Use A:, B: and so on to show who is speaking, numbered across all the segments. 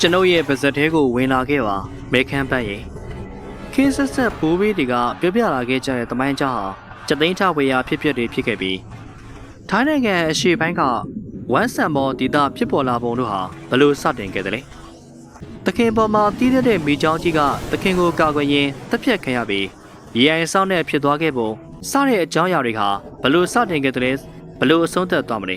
A: ကျွန်ုပ်ရဲ့ပါဇက်သေးကိုဝင်လာခဲ့ပါမေခမ်းပတ်ရင်ခင်းဆက်ဆက်ဘိုးဘေးတွေကပြောပြလာခဲ့ကြတဲ့တမိုင်းကြောင်းဟာစက်သိန်းထဝေယာဖြစ်ဖြစ်တွေဖြစ်ခဲ့ပြီးထိုင်းနိုင်ငံအရှေ့ပိုင်းကဝမ်ဆန်မော်ဒေသဖြစ်ပေါ်လာပုံတို့ဟာဘလို့စတင်ခဲ့တယ်လဲတခင်ပေါ်မှာတီးတဲ့မိချောင်းကြီးကတခင်ကိုကာကွယ်ရင်းတပ်ဖြတ်ခံရပြီးရေအိုင်ဆောင်နဲ့ဖြစ်သွားခဲ့ပုံစတဲ့အကြောင်းအရာတွေဟာဘလို့စတင်ခဲ့တယ်လဲဘလို့အဆုံးသတ်သွားမလဲ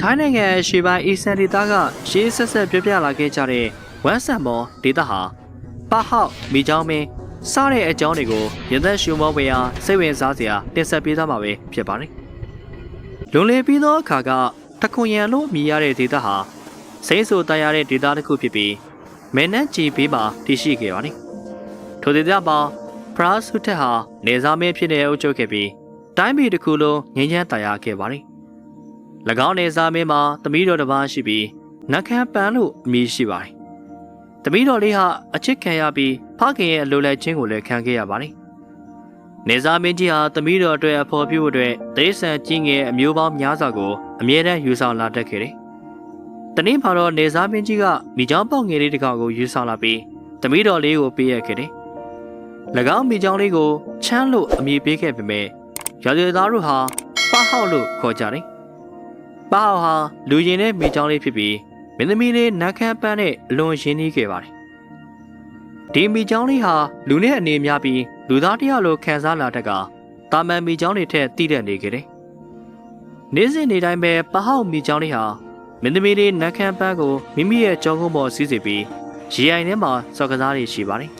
A: ထိုင်းနိုင်ငံရှေ့ပိုင်းအီဆန်ဒေသကရှေးဆက်ဆက်ပြပြလာခဲ့ကြတဲ့ဝမ်ဆန်မော်ဒေသဟာပါဟောက်မိချောင်းမင်းစားတဲ့အကြောင်းတွေကိုရသက်ရှုမောဝေအားစိတ်ဝင်စားစရာတင်ဆက်ပေးသားမှာပဲဖြစ်ပါတယ်။လွန်လေပြီးသောအခါကတခွန်ရန်လို့မြည်ရတဲ့ဒေသဟာစိမ့်ဆူတန်ရတဲ့ဒေသတစ်ခုဖြစ်ပြီးမဲနန်းကြီးဘေးမှာတည်ရှိခဲ့ပါတယ်။ထိုဒေသမှာဖရာဆုထက်ဟာနေစားမင်းဖြစ်တဲ့အုပ်ချုပ်ခဲ့ပြီးတိုင်းပြည်တစ်ခုလုံးငြိမ်းချမ်းတရားခဲ့ပါတယ်။၎ င်းနေစားမင်းမှာသမီးတော်တစ်ပါးရှိပြီးနတ်ခမ်းပန်းလို့အမည်ရှိပါတယ်။သမီးတော်လေးဟာအချစ်ခံရပြီးဖခင်ရဲ့အလိုလိုက်ခြင်းကိုလည်းခံခဲ့ရပါတယ်။နေစားမင်းကြီးဟာသမီးတော်အတွက်အဖော်ပြုဖို့အတွက်တိရစ္ဆာန်ကြီးငယ်အမျိုးပေါင်းများစွာကိုအမြဲတမ်းယူဆောင်လာတတ်ခဲ့တယ်။တနေ့မှာတော့နေစားမင်းကြီးကမိချောင်းပေါက်ငယ်လေးတစ်ကောင်ကိုယူဆောင်လာပြီးသမီးတော်လေးကိုပေးရခဲ့တယ်။၎င်းမိချောင်းလေးကိုချမ်းလို့အမည်ပေးခဲ့ပေမဲ့ရာဇဝသားတို့ဟာပဟောက်လို့ခေါ်ကြတယ်။ ပါဟောက်ဟာလူရင်တဲ့မိချောင်းလေးဖြစ်ပြီးမင်းသမီးလေးနတ်ခမ်းပန်းနဲ့အလွန်ရင်းနှီးခဲ့ပါတယ်။ဒီမိချောင်းလေးဟာလူနဲ့အနေများပြီးလူသားတစ်ယောက်လိုခံစားလာတတ်ကတာမန်မိချောင်းတွေထက်တည်တဲ့နေခဲ့တယ်။နေ့စဉ်နေ့တိုင်းပဲပါဟောက်မိချောင်းလေးဟာမင်းသမီးလေးနတ်ခမ်းပန်းကိုမိမိရဲ့ကြောကုန်းပေါ်စီးစီပြီးရေအိုင်ထဲမှာစော်ကစားတွေရှိပါတယ်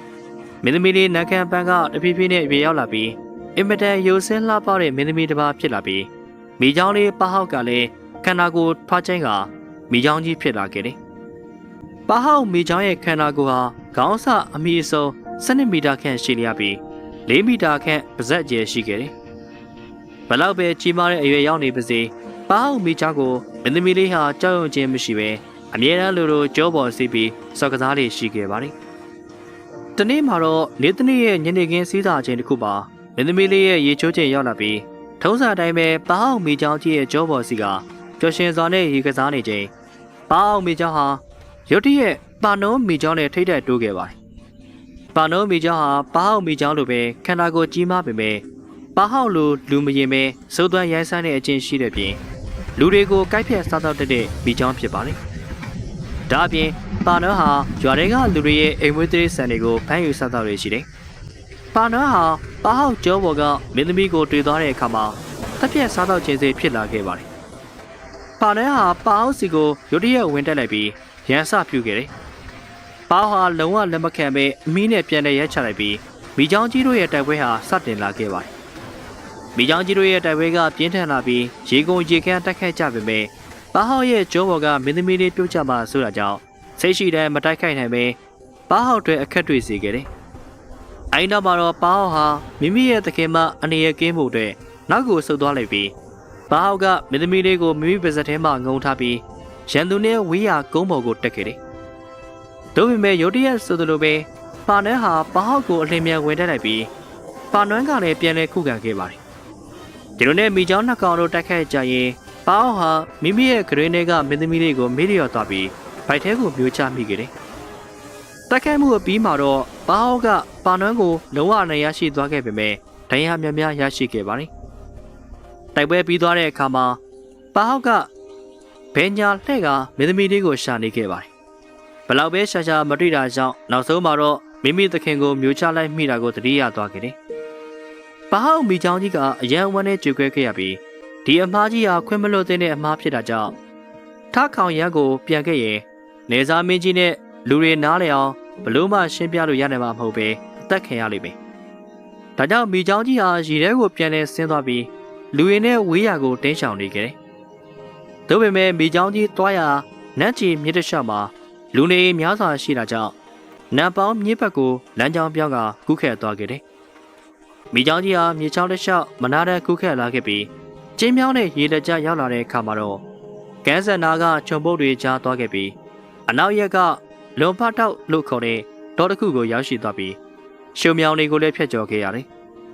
A: ။မင်းသမီးလေးနတ်ခမ်းပန်းကတဖြည်းဖြည်းနဲ့ပြေရောက်လာပြီးအင်မတန်ရိုစင်းလှပတဲ့မင်းသမီးတစ်ပါးဖြစ်လာပြီး မိချောင်းလေးပဟောက်ကလည်းခန္ဓာကိုယ်ထွားချင်းကမိချောင်းကြီးဖြစ်လာခဲ့တယ်။ပဟောက်မိချောင်းရဲ့ခန္ဓာကိုယ်ဟာခေါင်းစအမီအစုံ12မီတာခန့်ရှိလျက်ပြီး4မီတာခန့်ပါဇက်ကျယ်ရှိခဲ့တယ်။ဘလောက်ပဲကြီးမားတဲ့အရွယ်ရောက်နေပါစေပဟောက်မိချောင်းကိုမင်းသမီးလေးဟာကြောက်ရွံ့ခြင်းမရှိပဲအမြဲတမ်းလိုလိုကြောပေါ်စီးပြီးစော်ကစားလေးရှိခဲ့ပါတယ်။တနေ့မှာတော့နေတနေ့ရဲ့ညနေခင်းစီးစာခြင်းတစ်ခုပါမင်းသမီးလေးရဲ့ရေချိုးခြင်းရောက်လာပြီး ထုံးစံအတိုင်းပဲပဟောက်မိချောင်းကြီးရဲ့ကြောပေါ်စီကပျော်ရွှင်စွာနဲ့ရေကစားနေချိန်ပဟောက်မိချောင်းဟာရုတ်တရက်ပါနုံးမိချောင်းနဲ့ထိတ်တက်တိုးခဲ့ပါတယ်။ပါနုံးမိချောင်းဟာပဟောက်မိချောင်းလိုပဲခန္ဓာကိုယ်ကြီးမားပေမဲ့ပဟောက်လိုလူမရင်ပဲစိုးသွမ်းရိုင်းဆန်းတဲ့အချင်းရှိတဲ့ပြင်လူတွေကိုကိုက်ဖြတ်စားတော့တဲ့မိချောင်းဖြစ်ပါတယ်။ဒါအပြင်ပါနုံးဟာရွာတွေကလူတွေရဲ့အိမ်မွေးတိရစ္ဆာန်တွေကိုဖမ်းယူစားတော့ရရှိတယ်။ ပါနုံးဟာပဟောက်ကျောဘော်ကမင်းသမီးကိုတွေ့သွားတဲ့အခါမှာတက်ပြက်စားတော့ခြင်းစေဖြစ်လာခဲ့ပါတယ်။ပါနဲဟာပါအောင်စီကိုရုတ်တရက်ဝင်တက်လိုက်ပြီးရန်စပြုတ်ခဲ့တယ်။ပါဟာလုံးဝလက်မခံပဲအမီးနဲ့ပြန်လဲရဲချလိုက်ပြီးမိချောင်းကြီးတို့ရဲ့တိုက်ပွဲဟာစတင်လာခဲ့ပါတယ်။မိချောင်းကြီးတို့ရဲ့တိုက်ပွဲကပြင်းထန်လာပြီးရေကုန်ရေကန်းတက်ခတ်ကြပေမဲ့ပါဟောက်ရဲ့ကျောဘော်ကမင်းသမီးလေးပြုတ်ကြမှာဆိုတာကြောင့်စိတ်ရှိတဲ့မတိုက်ခိုက်နိုင်ပဲပါဟောက်တွေအခက်တွေ့စေခဲ့တယ်။ အဲဒီနောက်မှာတော့ပါဟောက်ဟာမိမိရဲ့သခင်မအနေရကင်းမှုအတွက်နောက်ကိုဆုတ်သွားလိုက်ပြီးဘာဟောက်ကမင်းသမီးလေးကိုမိမိပါဇက်ထဲမှာငုံထားပြီးရန်သူနဲ့ဝေးရကုန်းပေါ်ကိုတက်ခဲ့တယ်။ဒါပေမဲ့ရုတ်တရက်ဆိုသလိုပဲပါနန်းဟာဘာဟောက်ကိုအလင်းမြန်ဝင်တက်လိုက်ပြီးပါနန်းကလည်းပြန်လဲခုခံခဲ့ပါတယ်။ဒီလိုနဲ့မိချောင်းနှစ်ကောင်တို့တိုက်ခိုက်ကြရင်ပါဟောက်ဟာမိမိရဲ့ဂရင်းထဲကမင်းသမီးလေးကိုမေးလျော်သွားပြီးဗိုက်ထဲကိုမျိုးချမိခဲ့တယ်။ တိုက်ခိုက်မှုအပြီးမှာတော့ဘာဟောက်ကပါနန်းကိုလုံးဝနိုင်ရရှိသွားခဲ့ပေမဲ့ဒဏ်ရာများများရရှိခဲ့ပါတယ်။တိုက်ပွဲပြီးသွားတဲ့အခါမှာပါဟောက်ကဘဲညာလှဲ့ကမင်းသမီးလေးကိုရှာနေခဲ့ပါတယ်။ဘလောက်ပဲရှာရှာမတွေ့တာကြောင့်နောက်ဆုံးမှာတော့မိမိသခင်ကိုမျိုးချလိုက်မိတာကိုသတိရသွားခဲ့တယ်။ပါဟောက်မိချောင်းကြီးကအရန်ဝမ်းနဲ့ကြွယ်ခွဲခဲ့ရပြီးဒီအမားကြီးဟာခွင့်မလို့တဲ့အမားဖြစ်တာကြောင့်ထခေါင်ရန်ကိုပြန်ခဲ့ရင်နေစားမင်းကြီးနဲ့လူတွေနားလည်အောင် ဘလို့မှရှင်းပြလို့ရနိုင်မှာမဟုတ်ပဲအသက်ခံရလိမ့်မယ်။ဒါကြောင့်မိချောင်းကြီးဟာရေထဲကိုပြန်လဲဆင်းသွားပြီးလူရင်းနဲ့ဝေးရာကိုတင်းရှောင်နေခဲ့တယ်။ဒါပေမဲ့မိချောင်းကြီးတွားရာနတ်ကြီးမြစ်တစ်လျှောက်မှာလူနေများစွာရှိတာကြောင့်နတ်ပေါင်းမြစ်ဘက်ကိုလမ်းကြောင်းပြောင်းကကူးခတ်သွားခဲ့တယ်။မိချောင်းကြီးဟာမြေချောင်းတစ်လျှောက်မနာတဲ့ကူးခတ်လာခဲ့ပြီးကျင်းမြောင်းတဲ့ရေလက်ကြားရောက်လာတဲ့အခါမှာတော့ကန်းဆန်နာကခြုံပုတ်တွေကြားသွားခဲ့ပြီးအနောက်ရက်က လွန်ဖတ်တောက်လို့ခေါ်တဲ့တောတစ်ခုကိုရောက်ရှိသွားပြီးရှုံမြောင်တွေကိုလည်းဖျက်ကျော်ခဲ့ရတယ်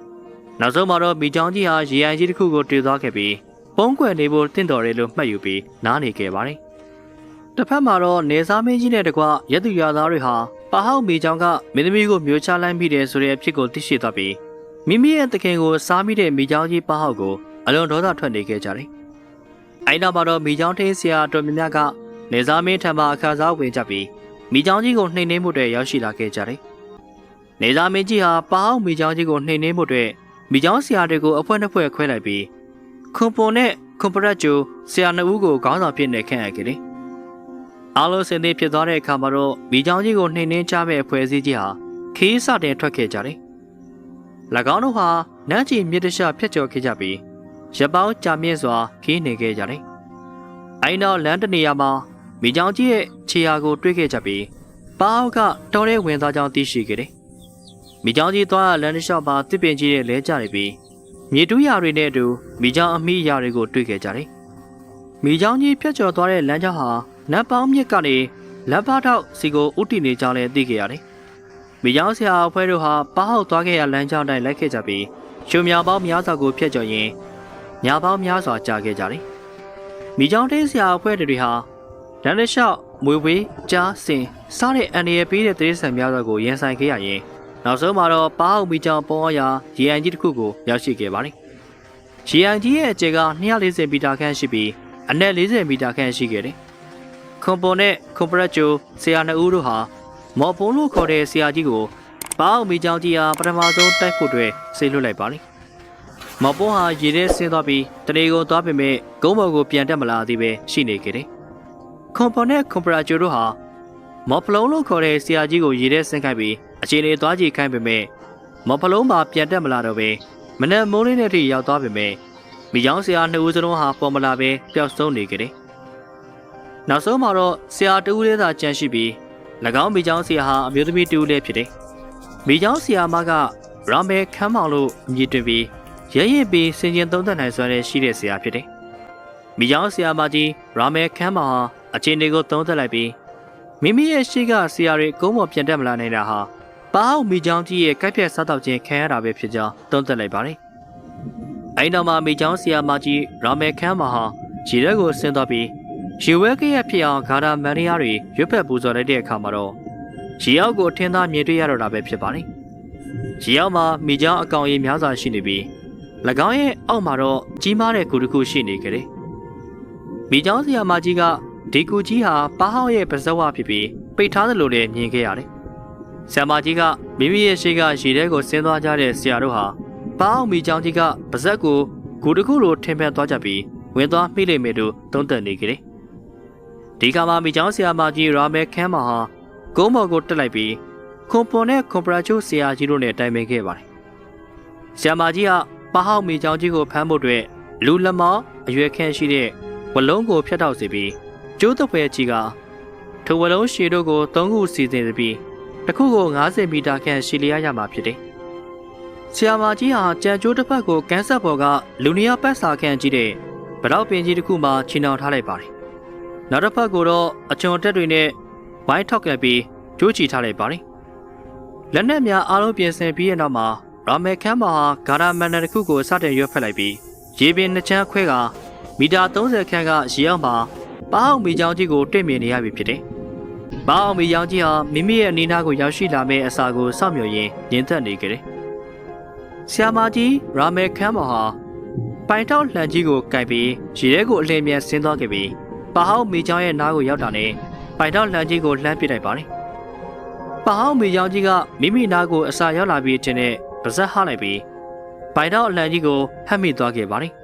A: ။နောက်ဆုံးမှာတော့မိချောင်းကြီးဟာရေအိုင်ကြီးတစ်ခုကိုတွေ့သွားခဲ့ပြီးပုံးကွယ်နေဖို့တင့်တော်တယ်လို့မှတ်ယူပြီးနားနေခဲ့ပါတယ်။တစ်ဖက်မှာတော့နေစားမင်းကြီးနဲ့တကွရက်သူရသားတွေဟာပါဟောက်မိချောင်းကမင်းသမီးကိုမျိုးချလိုက်မိတယ်ဆိုတဲ့အဖြစ်ကိုသိရှိသွားပြီးမိမိရဲ့တခင်ကိုစားမိတဲ့မိချောင်းကြီးပါဟောက်ကိုအလွန်ဒေါသထွက်နေခဲ့ကြတယ်။အဲဒီနောက်မှာတော့မိချောင်းထင်းဆရာတော်များများကနေစားမင်းထံမှအခါစားဝင်ကြပြီး မိချောင်းကြီးကိုနှိမ်နှင်းမှုတွေရောက်ရှိလာခဲ့ကြတယ်။နေစားမင်းကြီးဟာပါဟောက်မိချောင်းကြီးကိုနှိမ်နှင်းမှုတွေမိချောင်းဆရာတွေကိုအဖွဲနှစ်ဖွဲခွဲလိုက်ပြီးခွန်ပွန်နဲ့ခွန်ပရက်ကျိုဆရာနှစ်ဦးကိုခေါင်းဆောင်ဖြစ်နေခန့်ရခဲ့တယ်။အားလုံးစင်သေးဖြစ်သွားတဲ့အခါမှာတော့မိချောင်းကြီးကိုနှိမ်နှင်းချမဲ့အဖွဲ့အစည်းကြီးဟာခီးစတင်ထွက်ခဲ့ကြတယ်။၎င်းတို့ဟာနန်းချီမြစ်တရှဖျက်ကျော်ခဲ့ကြပြီးရပောင်းကြာမြင့်စွာခီးနေခဲ့ကြတယ်။အဲဒီနောက်လမ်းတနေရာမှာ မိချောင်းကြီးရဲ့ခြေရာကိုတွေးခဲ့ကြပြီးပါအောက်ကတော်ရဲဝင်သွားကြောင်းသိရှိခဲ့တယ်။မိချောင်းကြီးသွားလမ်းတစ်လျှောက်မှာတစ်ပင်ကြီးရဲ့လဲကျနေပြီးမြေတူးရာတွေနဲ့အတူမိချောင်းအမိရာတွေကိုတွေ့ခဲ့ကြတယ်။မိချောင်းကြီးဖြတ်ကျော်သွားတဲ့လမ်းကြောင်းဟာနတ်ပေါင်းမြစ်ကနေလမ်းဖထောက်စီကိုဥတီနေကြောင်းလည်းသိခဲ့ရတယ်။မိချောင်းဆရာအဖွဲ့တို့ဟာပါဟောက်သွားခဲ့ရလမ်းကြောင်းတိုင်းလိုက်ခဲ့ကြပြီးရှုံမြောင်ပေါင်းများစွာကိုဖြတ်ကျော်ရင်းညာပေါင်းများစွာကြာခဲ့ကြတယ်။မိချောင်းတင်းဆရာအဖွဲ့တွေဟာ လမ်းတစ်လျှောက်မွေဝေးကြားစင်စားတဲ့အန်ရပေးတဲ့တိရစ္ဆာန်များစွာကိုရင်ဆိုင်ခဲ့ရရင်နောက်ဆုံးမှာတော့ပါအောင်မီချောင်ပေါ်ရာရေအိုင်ကြီးတစ်ခုကိုရောက်ရှိခဲ့ပါတယ်။ရေအိုင်ကြီးရဲ့အကျယ်က240မီတာခန့်ရှိပြီးအနက်40မီတာခန့်ရှိခဲ့တယ်။ခွန်ပေါ်နဲ့ခွန်ပရက်ကျိုဆရာနှစ်ဦးတို့ဟာမော်ပုံလို့ခေါ်တဲ့ဆရာကြီးကိုပါအောင်မီချောင်ကြီးဟာပထမဆုံးတိုက်ဖို့အတွက်ဆေးလွှတ်လိုက်ပါတယ်။မော်ပုံဟာရေထဲဆင်းသွားပြီးတနေကုန်သွားပေမဲ့ဂုံးဘော်ကိုပြန်တက်မလာသေးပဲရှိနေခဲ့တယ်။ ခွန်ပေါ်နဲ့ခွန်ပရက်ကျိုတို့ဟာမော်ဖလုံးလို့ခေါ်တဲ့ဆရာကြီးကိုရေထဲဆင်းခိုင်းပြီးအခြေအနေသွားကြည့်ခိုင်းပေမဲ့မော်ဖလုံးမှာပြန်တက်မလာတော့ပဲမနက်မိုးလင်းတဲ့အထိရောက်သွားပေမဲ့မိချောင်းဆရာနှစ်ဦးစလုံးဟာပေါ်မလာပဲပျောက်ဆုံးနေကြတယ်။နောက်ဆုံးမှာတော့ဆရာတဦးလေးသာကြန့်ရှိပြီး၎င်းမိချောင်းဆရာဟာအမျိုးသမီးတဦးလေးဖြစ်တယ်။မိချောင်းဆရာမကရာမဲခမ်းမောင်လို့အမည်တွင်ပြီးရဲရစ်ပြီးစင်ကျင်သုံးသက်နိုင်စွမ်းတဲ့ရှိတဲ့ဆရာဖြစ်တယ်။မိချောင်းဆရာမကြီးရာမဲခမ်းမောင်ဟာ အခြေအနေကိုသုံးသက်လိုက်ပြီးမိမိရဲ့ရှိကဆရာတွေကုန်းပေါ်ပြန်တက်မလာနိုင်တာဟာပါအောင်မိချောင်းကြီးရဲ့ကိုက်ဖြတ်စားတော့ခြင်းခံရတာပဲဖြစ်ကြောင်းသုံးသပ်လိုက်ပါတယ်။အဲဒီနောက်မှာမိချောင်းဆရာမကြီးရာမဲခမ်းမဟာရေရက်ကိုဆင်းသွားပြီးရေဝဲကရဲ့ဖြစ်အောင်ဂါရာမန်နီယာတွေရွတ်ဖက်ပူဇော်လိုက်တဲ့အခါမှာတော့ရေအောက်ကိုထင်းသားမြင်တွေ့ရတော့တာပဲဖြစ်ပါတယ်။ရေအောက်မှာမိချောင်းအကောင်ကြီးများစွာရှိနေပြီး၎င်းရဲ့အောက်မှာတော့ကြီးမားတဲ့ကူတစ်ခုရှိနေကြတယ်။မိချောင်းဆရာမကြီးက ဒီကူကြီးဟာပါဟောက်ရဲ့ပဇဝဖြစ်ပြီးပိတ်ထားသလိုလည်းမြင်ခဲ့ရတယ်။ဆရာမကြီးကမိမိရဲ့ရှိကရေထဲကိုဆင်းသွားကြတဲ့ဆရာတို့ဟာပါအောင်မီချောင်းကြီးကပါဇက်ကိုဂူတခုလိုထင်ပြန်သွားကြပြီးဝင်သွားမိလိမ့်မယ်လို့သုံးသပ်နေကြတယ်။ဒီကမှာမီချောင်းဆရာမကြီးရာမဲခမ်းမဟာကုန်းပေါ်ကိုတက်လိုက်ပြီးခွန်ပွန်နဲ့ခွန်ပရာချိုဆရာကြီးတို့နဲ့တိုင်ပင်ခဲ့ပါတယ်။ဆရာမကြီးကပါဟောက်မီချောင်းကြီးကိုဖမ်းဖို့အတွက်လူလက်မောင်းအရွယ်ခန့်ရှိတဲ့ဝလုံးကိုဖျက်ထောက်စေပြီး ကျိုးတစ်ဖွဲကြီးကထိုဝလုံးရှည်တို့ကို၃ခုစီစဉ်ပြီးတစ်ခုကို90မီတာခန့်ရှည်လျားရမှာဖြစ်တယ်။ဆီယာမာကြီးဟာကြံကျိုးတစ်ဖက်ကိုကန်းဆက်ပေါ်ကလူနီယာပတ်စာခန့်ကြီးတဲ့ဗရောက်ပင်ကြီးတစ်ခုမှချီနှောင်ထားလိုက်ပါတယ်။နောက်တစ်ဖက်ကိုတော့အချွန်တက်တွေနဲ့ဝိုင်းထောက်ကပ်ပြီးကျိုးချီထားလိုက်ပါတယ်။လက်နက်များအားလုံးပြင်ဆင်ပြီးတဲ့နောက်မှာရာမဲခမ်းမာဟာဂါရာမန်နယ်တစ်ခုကိုစတင်ရွက်ဖက်လိုက်ပြီးရေပင်နှစ်ချမ်းခွဲကမီတာ30ခန့်ကရေအောက်မှာ ပါအောင်မီချောင်းကြီးကိုတွေ့မြင်နေရပြီဖြစ်တယ်။ပါအောင်မီချောင်းကြီးဟာမိမိရဲ့အနီးနားကိုရောက်ရှိလာမယ့်အစာကိုစောင့်မျှော်ရင်းညင်သက်နေကြတယ်။ဆီယာမာကြီးရာမဲခမ်းမော်ဟာပိုင်ထောက်လှန်ကြီးကိုကင်ပြီးရေထဲကိုအလင်းမြန်ဆင်းသွားခဲ့ပြီးပါအောင်မီချောင်းရဲ့နားကိုရောက်တာနဲ့ပိုင်ထောက်လှန်ကြီးကိုလှမ်းပစ်လိုက်ပါတယ်။ပါအောင်မီချောင်းကြီးကမိမိနားကိုအစာရောက်လာပြီးတင်တဲ့ပါဇက်ဟလိုက်ပြီးပိုင်ထောက်အလံကြီးကိုဟပ်မိသွားခဲ့ပါတယ်။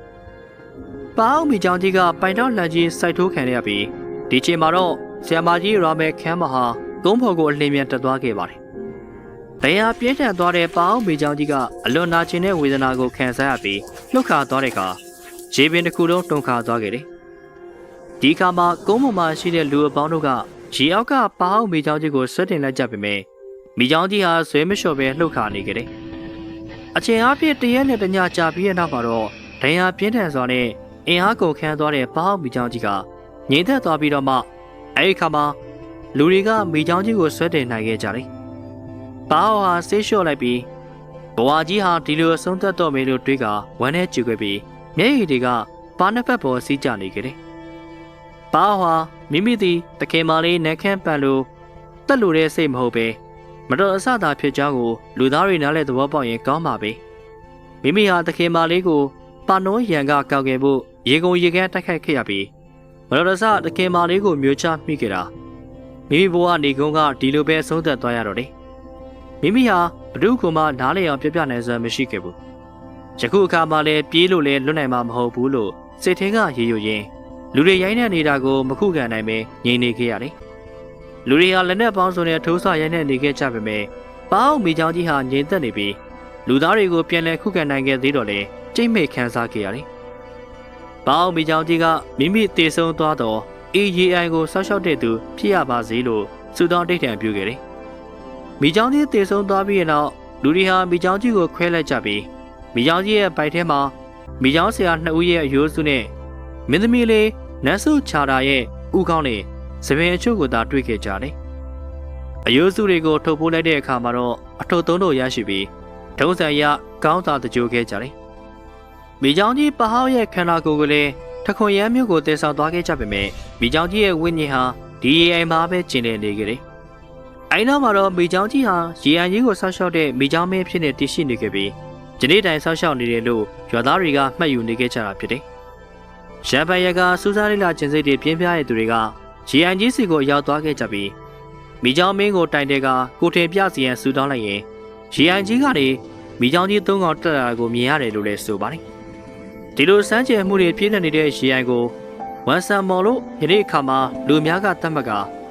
A: ပါအောင်မီချောင်းကြီးကပိုင်ထောက်လှန်ကြီးစိုက်ထိုးခံရပြီးဒီချိန်မှာတော့ဆရာမကြီးရာမဲခမ်းမဟာကုန်းဖော်ကိုအလင်းမြန်တက်သွားခဲ့ပါတယ်။တရားပြင်းထန်သွားတဲ့ပါအောင်မီချောင်းကြီးကအလွန်နာကျင်တဲ့ဝေဒနာကိုခံစားရပြီးလှုပ်ခါသွားတဲ့အခါရေပင်တစ်ခုလုံးတုန်ခါသွားခဲ့တယ်။ဒီအခါမှာကုန်းပေါ်မှာရှိတဲ့လူအပေါင်းတို့ကရေအောက်ကပါအောင်မီချောင်းကြီးကိုဆွတ်တင်လိုက်ကြပေမဲ့မီချောင်းကြီးဟာဆွဲမလျှော့ပဲလှုပ်ခါနေကြတယ်။အချိန်အားဖြင့်တရက်နဲ့တညကြာပြီးတဲ့နောက်မှာတော့ဒဏ်ရာပြင်းထန်စွာနဲ့ အင်အားကုန်ခန်းသွားတဲ့ပါအောင်မီချောင်းကြီးကငြိမ်သက်သွားပြီးတော့မှအဲဒီအခါမှာလူတွေကမိချောင်းကြီးကိုဆွဲတင်နိုင်ခဲ့ကြတယ်။ပါအောင်ဟာဆေးလျှော့လိုက်ပြီးဘဝကြီးဟာဒီလိုအဆုံးသတ်တော့မယ်လို့တွေးကဝမ်းနဲ့ကြည့်ခဲ့ပြီးမျက်ရည်တွေကပါနှစ်ဖက်ပေါ်စီးကျနေခဲ့တယ်။ဘာဟွာမိမိသည်တခင်မာလေးနက်ခန့်ပန်လို့တက်လို့တဲ့စိတ်မဟုတ်ပဲမတော်အဆသာဖြစ်ကြောင်းကိုလူသားတွေနားလဲသဘောပေါက်ရင်ကောင်းပါပဲမိမိဟာတခင်မာလေးကိုပါနိုးရန်ကကောက်ခဲ့ဖို့ ရေကုန်ရေကန်းတိုက်ခိုက်ခဲ့ရပြီးမတော်တဆတခင်မာလေးကိုမျိုးချမိခဲ့တာမိမိဘဝနေကုန်းကဒီလိုပဲဆုံးသက်သွားရတော့တယ်မိမိဟာဘဒုကမှနားလေအောင်ပြပြနိုင်စွမ်းမရှိခဲ့ဘူးယခုအခါမှလည်းပြေးလို့လည်းလွတ်နိုင်မှာမဟုတ်ဘူးလို့စိတ်ထဲကရေရွရင်းလူတွေရိုင်းနေနေတာကိုမခုခံနိုင်ပဲငြိမ်နေခဲ့ရတယ်။လူတွေဟာလက်နက်ပေါင်းစုံနဲ့ထိုးဆရိုင်းနေနေခဲ့ကြပေမဲ့ပေါင်းမိချောင်းကြီးဟာငြိမ်သက်နေပြီးလူသားတွေကိုပြန်လည်ခုခံနိုင်ခဲ့သေးတော့လေကြိတ်မဲ့ခံစားခဲ့ရတယ်။ ပေါင်းမိချောင်းကြီးကမိမိတည်ဆုံသွားတော့ AGI ကိုဆောက်ရှောက်တဲ့သူဖြစ်ရပါစေလို့ဆုတောင်းတိတ်ထန်ပြုခဲ့တယ်။မိချောင်းကြီးတည်ဆုံသွားပြီးနောက်လူတွေဟာမိချောင်းကြီးကိုခွဲလိုက်ကြပြီးမိချောင်းကြီးရဲ့ပိုက်ထဲမှာမိချောင်းဆရာနှစ်ဦးရဲ့အယိုးစုနဲ့မင်းသမီးလေးနတ်ဆုချာတာရဲ့ဥကောင်းနဲ့သပင်အချို့ကိုသာတွေ့ခဲ့ကြတယ်။အယိုးစုတွေကိုထုတ်ပိုးလိုက်တဲ့အခါမှာတော့အထုပ်သုံးတို့ရရှိပြီးထုံးစံရကောင်းသာတကြိုခဲ့ကြတယ်။ မိချောင်းကြီးပဟောက်ရဲ့ခန္ဓာကိုယ်ကလေးထခွန်ရမ်းမျိုးကိုတည်ဆောက်သွားခဲ့ကြပေမဲ့မိချောင်းကြီးရဲ့ဝိညာဉ်ဟာဒီရေအိမ်မှာပဲကျင်လည်နေခဲ့တယ်။အဲဒီနောက်မှာတော့မိချောင်းကြီးဟာရေအံကြီးကိုဆောက်ရှောက်တဲ့မိချောင်းမင်းဖြစ်နေတည်ရှိနေခဲ့ပြီးဒီနေ့တိုင်ဆောက်ရှောက်နေတယ်လို့ရွာသားတွေကမှတ်ယူနေခဲ့ကြတာဖြစ်တယ်။ရန်ပန်ရကစူးစားလေးလာကျင်စိတ်တွေပြင်းပြတဲ့သူတွေကဂျီအန်ကြီးစီကိုရောက်သွားခဲ့ကြပြီးမိချောင်းမင်းကိုတိုင်တဲ့ကကိုထင်ပြစီရန်ဆူတောင်းလိုက်ရင်ဂျီအန်ကြီးကနေမိချောင်းကြီးသုံးကောင်တက်လာတာကိုမြင်ရတယ်လို့လည်းဆိုပါတယ်။ ဒီလိုစမ်းကြယ်မှုတွေပြည့်နေနေတဲ့ဂျီအန်ကိုဝန်ဆန်မော်လို့ယနေ့အခါမှာလူများကတတ်မှတ်က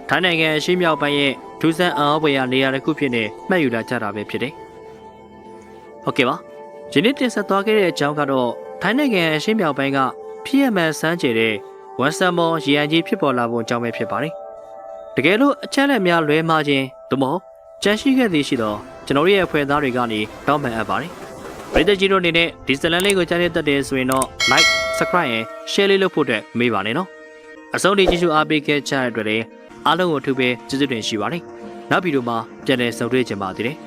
A: ထိုင်းနိုင်ငံအရှေ့မြောက်ပိုင်းရဲ့ဒူဆန်အော်ဘွေရနေရာတစ်ခုဖြစ်နေမှတ်ယူလာကြတာပဲဖြစ်တယ်။ဟုတ်ကဲ့ပါ။ဒီနေ့တင်ဆက်သွားခဲ့တဲ့အကြောင်းကတော့ထိုင်းနိုင်ငံအရှေ့မြောက်ပိုင်းကဖြစ်ရမှန်စမ်းကြတဲ့ဝန်ဆန်မော်ရေအန်ကြီးဖြစ်ပေါ်လာဖို့အကြောင်းပဲဖြစ်ပါတယ်။တကယ်လို့အချက်လက်များလွဲမှားခြင်းသို့မဟုတ်ကြန့်ရှိခဲ့သည်ရှိတော့ကျွန်တော်တို့ရဲ့အဖွဲ့သားတွေကနေတောင်းပန်အပ်ပါတယ်။ ပရိသတ်ကြီးတို့အနေနဲ့ဒီဇလန်လေးကိုကြားရတတ်တယ်ဆိုရင်တော့ like subscribe နဲ့ share လေးလုပ်ဖို့အတွက်မေးပါနဲ့နော်။အဆုံးထိကြည့်ရှုအားပေးခဲ့ကြတဲ့အတွက်လည်းအားလုံးကိုအထူးပဲကျေးဇူးတင်ရှိပါတယ်။နောက်ဗီဒီယိုမှာပြန်လည်ဆုံတွေ့ကြပါသေးတယ်။